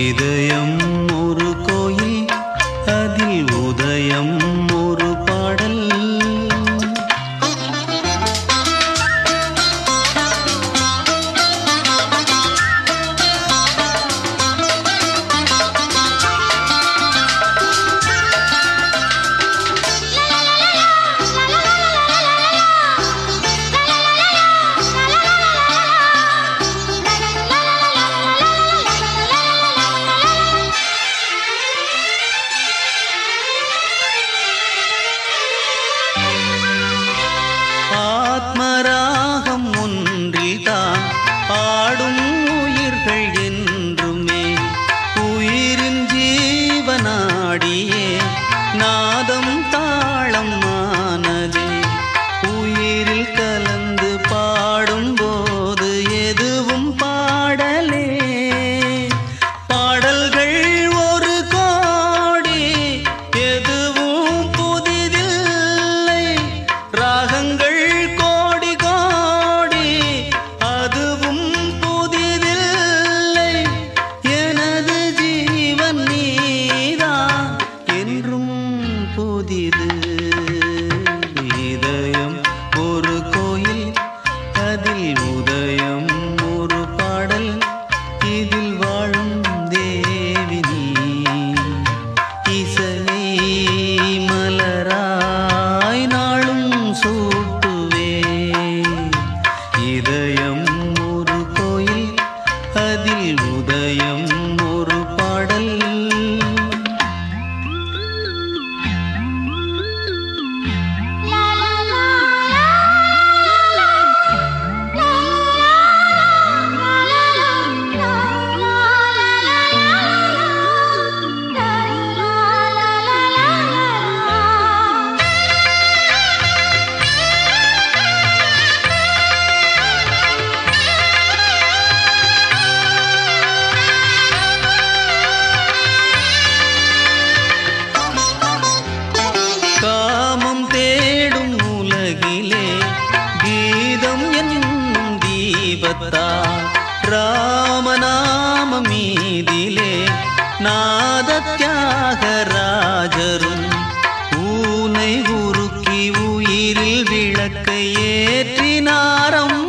இதயம் நாடியே நாதம் தாளம் தீபத்தால் ராமநாம மீதிலே நாதத்யாக ராஜரும் ஊனை உருக்கி உயிரில் விளக்கை ஏற்றினாரம்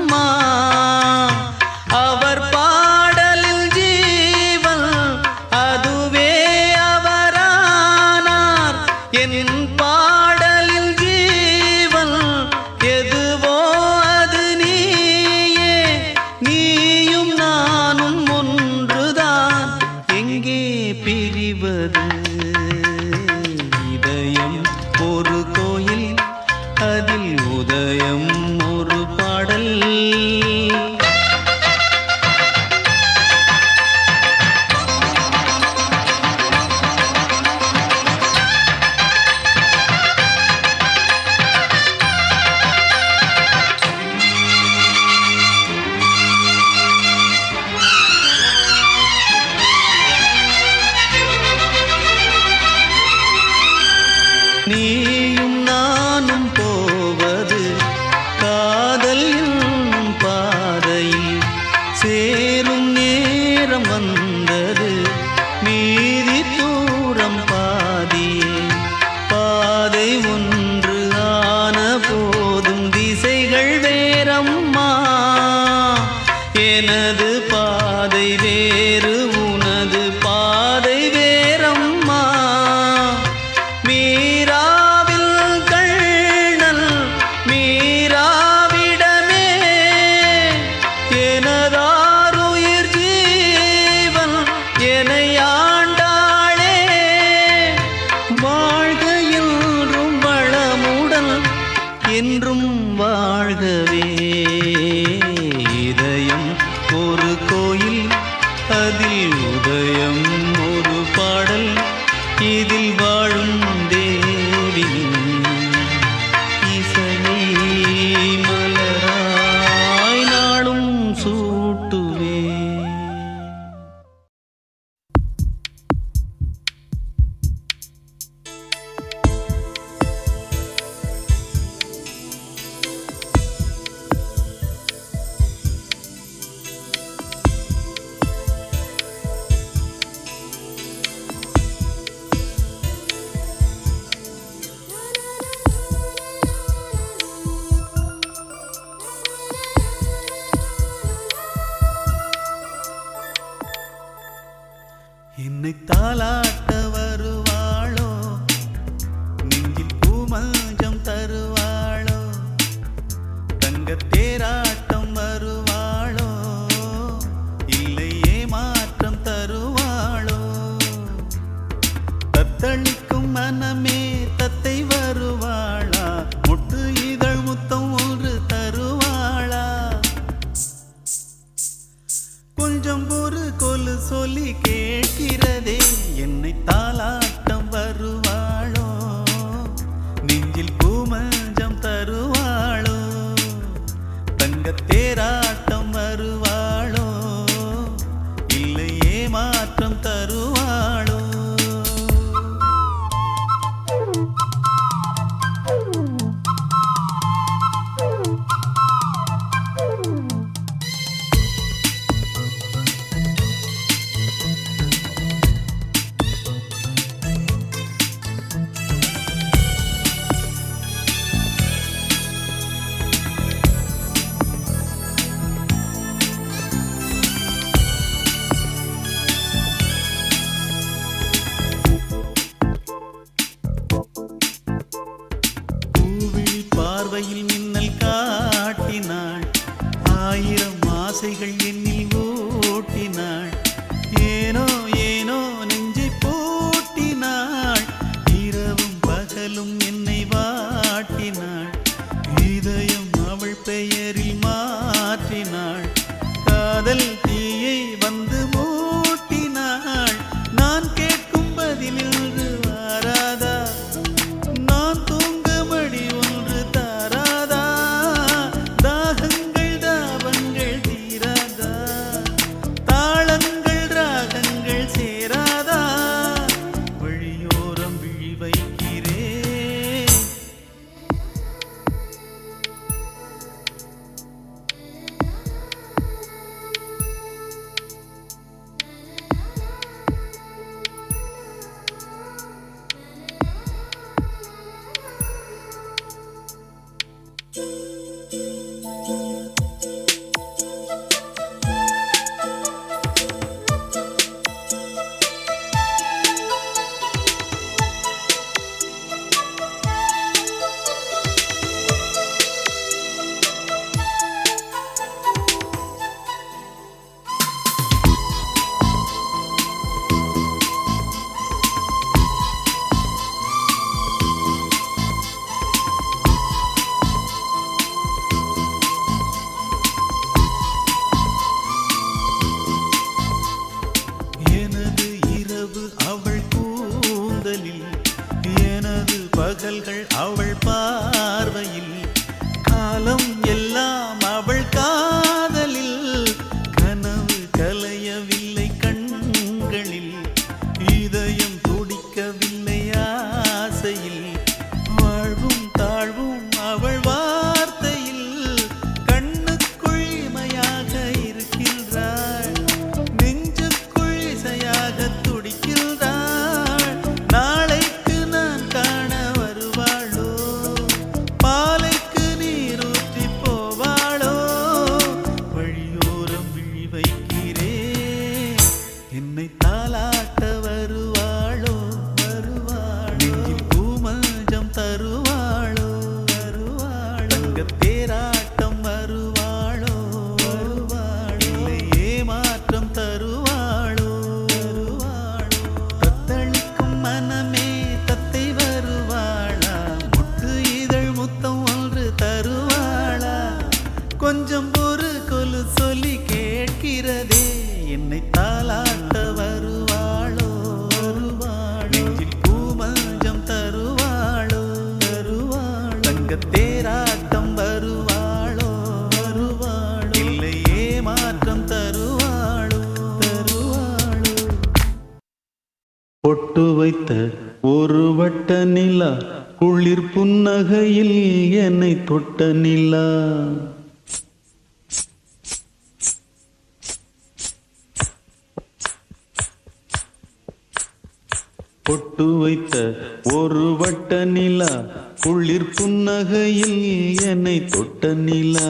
சொல்லி கேட்கிறதே. என்னை தாளா பொட்டு வைத்த ஒரு வட்ட நிலா குளிர் புன்னகையில் என்னை தொட்ட நிலா. பொட்டு வைத்த ஒரு வட்ட நிலா குளிர் புன்னகையில் என்னை தொட்ட நிலா.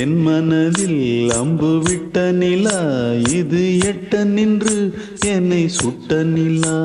என் மனதில் அம்பு விட்ட நிலா இது எட்ட நின்று என்னை சுட்ட நிலா.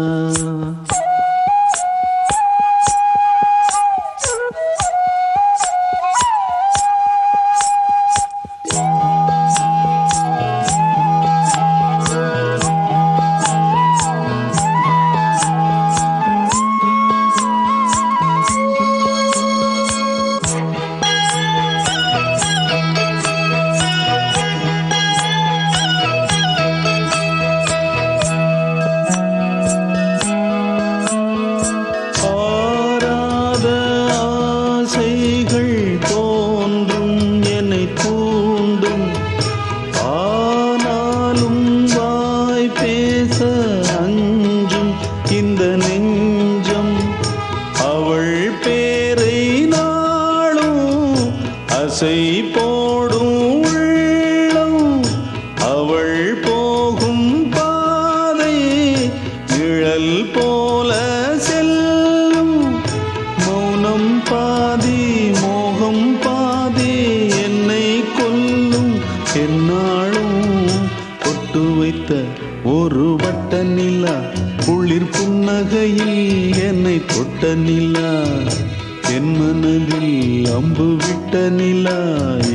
நிலா என் மனதில் அம்பு விட்ட நிலா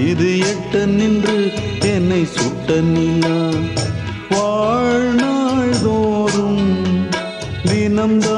இது எட்ட நின்று என்னை சுட்ட நிலா. வாழ்நாள் தோறும் தினம்தான்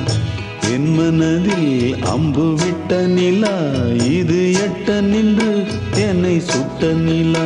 மனதில் அம்பு விட்ட நிலா இது எட்ட நின்று என்னை சுட்ட நிலா.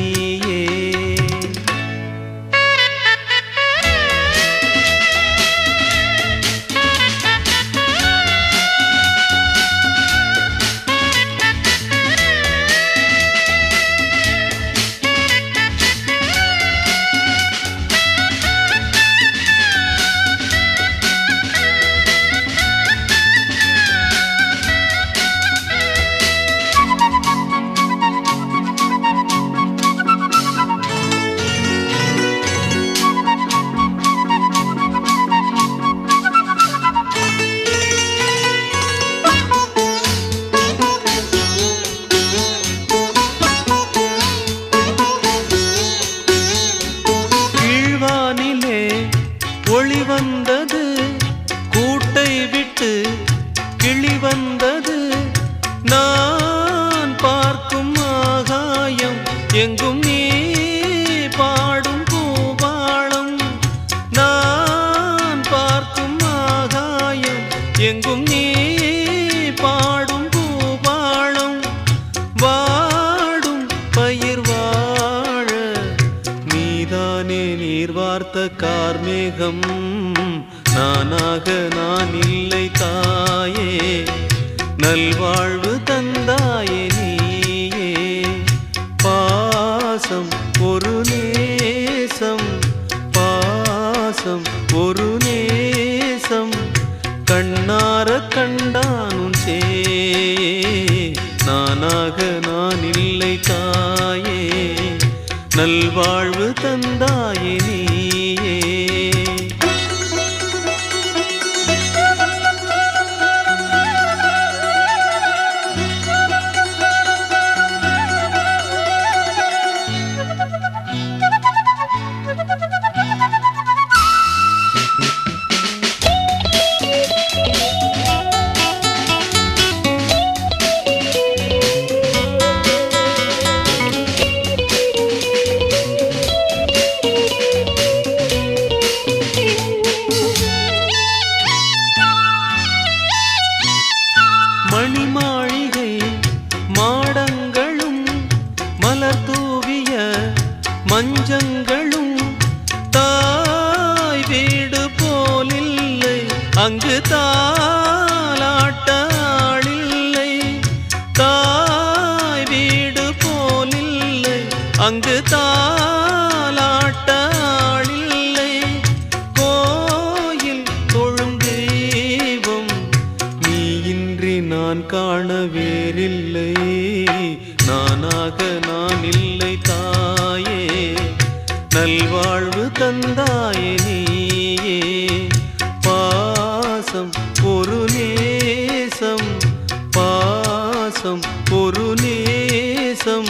பாசம் ஒரு நேசம்.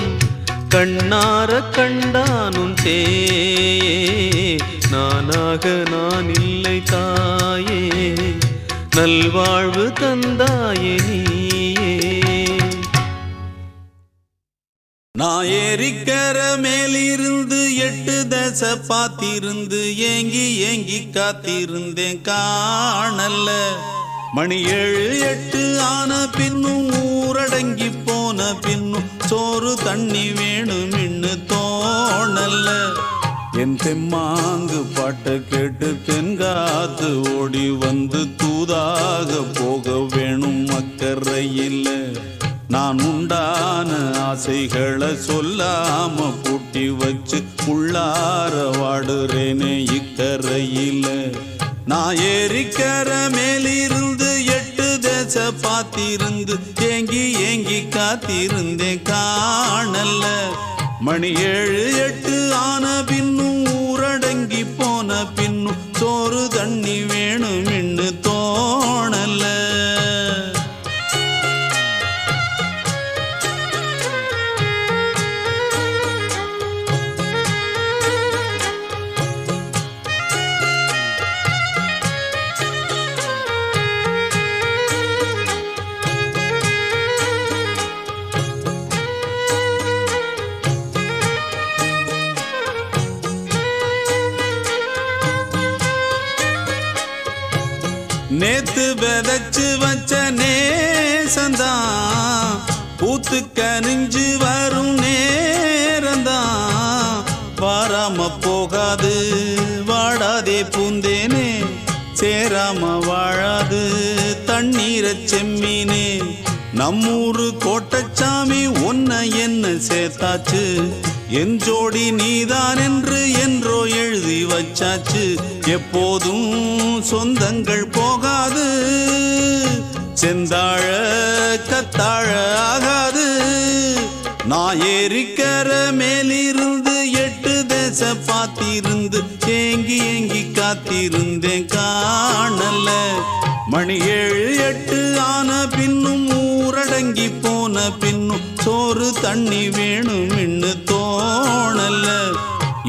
கண்ணார கண்டானும் தேயே. நானாக நான் இல்லை தாயே. நல்வாழ்வு தந்தாயே நான் ஏரிக்கர மேலிருந்து எட்டு தசை பார்த்திருந்து ஏங்கி ஏங்கி காத்திருந்தேன் காணல்ல. மணி ஏழு எட்டு ஆன பின்னும் ஊரடங்கி போன பின்னும் சோறு தண்ணி வேணும் இன்னு தோணல்ல. என் தெம்மாங்கு பாட்டை கேட்டு தென்காத்து ஓடி வந்து தூதாக போக வேணும் அக்கறையில் நான் உண்டான ஆசைகளை சொல்லாம பூட்டி வச்சு உள்ளார வாடுறேனே இக்கரையில் நான் ஏரிக்கர மேலிருந்து எட்டு தேச பார்த்திருந்து ஏங்கி ஏங்கி காத்திருந்தேன் காணல்ல. மணி ஏழு எட்டு ஆன பின்னும் நேத்து விதைச்சு வச்ச நேசந்தான். பூத்து கனிஞ்சு வரும் நேரந்தான். வாராம போகாது வாடாதே பூந்தேனே. சேராம வாழாது தண்ணீரை செம்மீனே. நம்மூரு கோட்டச்சாமி ஒன்ன என்ன சேர்த்தாச்சு? என் ஜோடி நீதான் என்று என்றோ எழுதி வச்சாச்சு. எப்போதும் சொந்தங்கள் போகாது. செந்தாழ கத்தாழ ஆகாது. நான் ஏரிக்கர மேலிருந்து எட்டு தேச பார்த்திருந்து ஏங்கி ஏங்கி காத்திருந்தேன் காணல. மணி ஏழு எட்டு ஆன பின்னும் ஊரடங்கி போன பின்னும் சோறு தண்ணி வேணும் இன்னு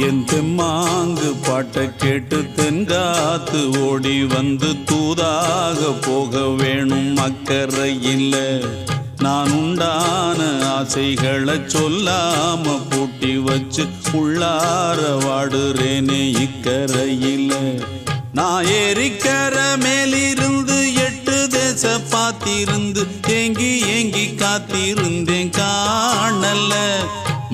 என் தெம்மாங்கு பாட்டை கேட்டு தென்காத்து ஓடி வந்து தூதாக போக வேணும் அக்கறையில் நான் உண்டான ஆசைகளை சொல்லாம பூட்டி வச்சு உள்ளார வாடுறேனே இக்கரையில் நான் ஏரிக்கர மேலிருந்து எட்டு தேச பார்த்திருந்து ஏங்கி ஏங்கி காத்திருந்தேன் காணல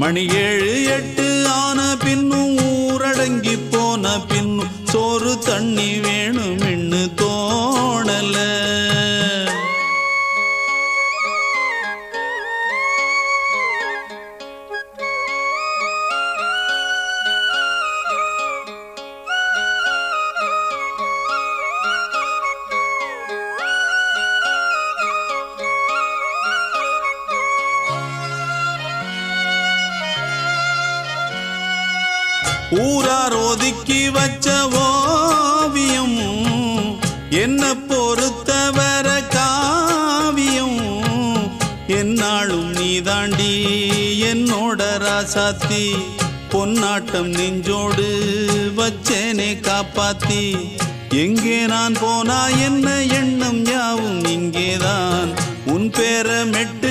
மணி ஏழு எட்டு ஆன பின்னும் ஊரடங்கி போன பின்னும் சோறு தண்ணி வேணும். ஒதுக்கி வச்ச ஓவியம் என்ன பொறுத்தவர காவியம். என்னாலும் நீ தாண்டி என்னோட ராசாத்தி பொன்னாட்டம் நெஞ்சோடு வச்சேனே காப்பாத்தி. எங்கே நான் போனா என்ன எண்ணம் யாவும் இங்கேதான். உன் பேர மெட்டு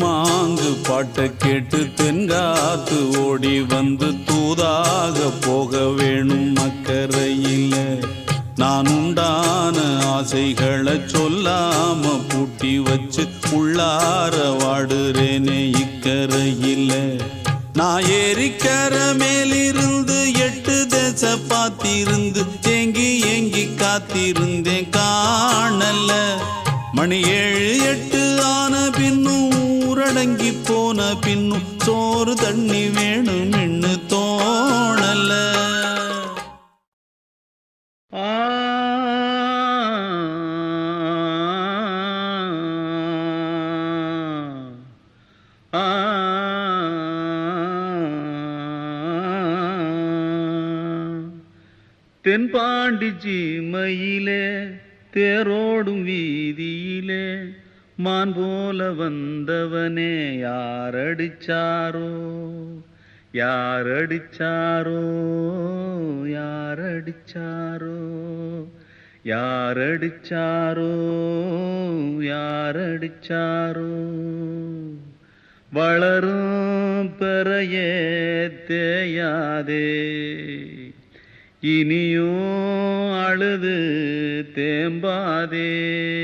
மாங்கு பாட்டை கேட்டு தென்காத்து ஓடி வந்து தூதாக போக வேணும் அக்கறையில். நான் உண்டான ஆசைகளை சொல்லாம பூட்டி வச்சு உள்ளார வாடுறேனே இக்கரையில் நான் ஏரிக்கர மேலிருந்து எட்டு தேச பார்த்திருந்து தேங்கி ஏங்கி காத்திருந்தேன் காணல. மணி ஏழு எட்டு ஊரடங்கி போன பின்னும் சோறு தண்ணி வேணும் இன்னு தோணல. ஆ. ஆ. தென்பாண்டி சீமையிலே தேரோடும் வீதியிலே மான் போல வந்தவனே யாரடிச்சாரோ? யார் அடிச்சாரோ யார் அடிச்சாரோ யார் அடிச்சாரோ யார் அடிச்சாரோ வளரும் பெறையே தேயாதே இனியும் அழுது தேம்பாதே.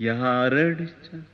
यहाँ रणचंद्र